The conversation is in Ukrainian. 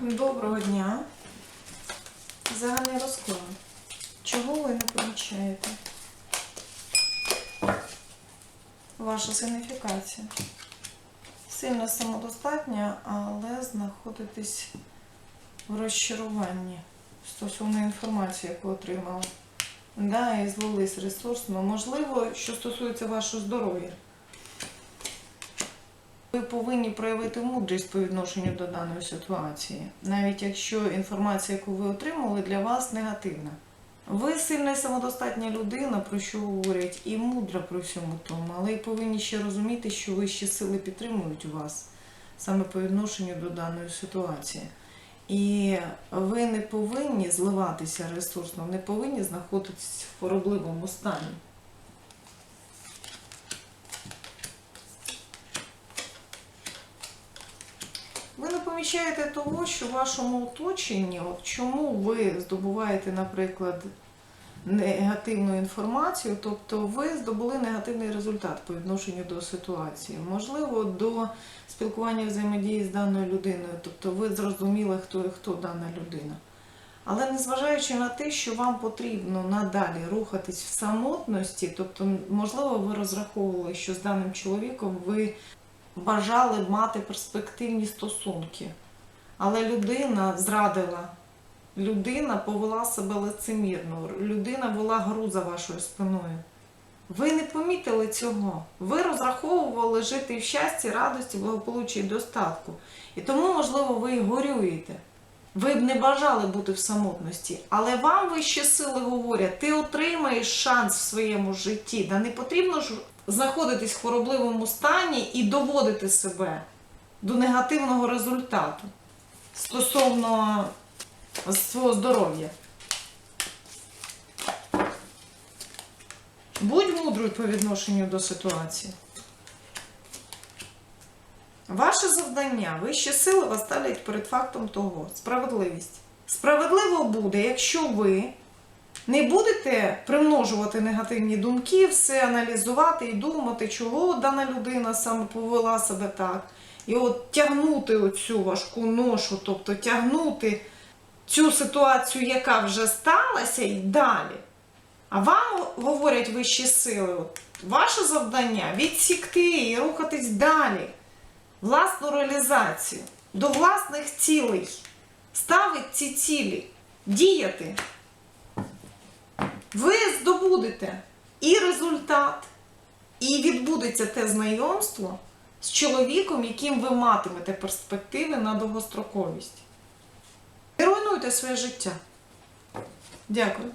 Доброго дня. Загальний розклад. Чого ви не помічаєте? Ваша сигніфікація. Сильно самодостатня, але знаходитесь в розчаруванні стосовно інформації, яку отримали. Да, і звелись ресурсно. Можливо, що стосується вашого здоров'я. Ви повинні проявити мудрість по відношенню до даної ситуації, навіть якщо інформація, яку ви отримали, для вас негативна. Ви сильна і самодостатня людина, про що говорять, і мудра при всьому тому, але й повинні ще розуміти, що вищі сили підтримують вас саме по відношенню до даної ситуації. І ви не повинні зливатися ресурсно, не повинні знаходитися в хворобливому стані. Ви не помічаєте того, що в вашому оточенні, от чому ви здобуваєте, наприклад, негативну інформацію, тобто ви здобули негативний результат по відношенню до ситуації, можливо, до спілкування взаємодії з даною людиною, тобто ви зрозуміли, хто і хто дана людина. Але незважаючи на те, що вам потрібно надалі рухатись в самотності, тобто, можливо, ви розраховували, що з даним чоловіком ви бажали мати перспективні стосунки. Але людина зрадила, людина повела себе лицемірно, людина була гру за вашою спиною. Ви не помітили цього. Ви розраховували жити в щасті, радості, благополуччі і достатку. І тому, можливо, ви і горюєте. Ви б не бажали бути в самотності, але вам вищі сили говорять, ти отримаєш шанс в своєму житті. Да не потрібно ж знаходитись в хворобливому стані і доводити себе до негативного результату стосовно свого здоров'я. Будь мудрою по відношенню до ситуації. Ваше завдання, вищі сили вас ставлять перед фактом того, справедливість. Справедливо буде, якщо ви не будете примножувати негативні думки, все аналізувати і думати, чого дана людина саме повела себе так. І от тягнути оцю важку ношу, тобто тягнути цю ситуацію, яка вже сталася, і далі. А вам говорять вищі сили, от, ваше завдання відсікти і рухатись далі власну реалізацію, до власних цілей, ставити ці цілі, діяти. Ви здобудете і результат, і відбудеться те знайомство з чоловіком, яким ви матимете перспективи на довгостроковість. Не руйнуйте своє життя. Дякую.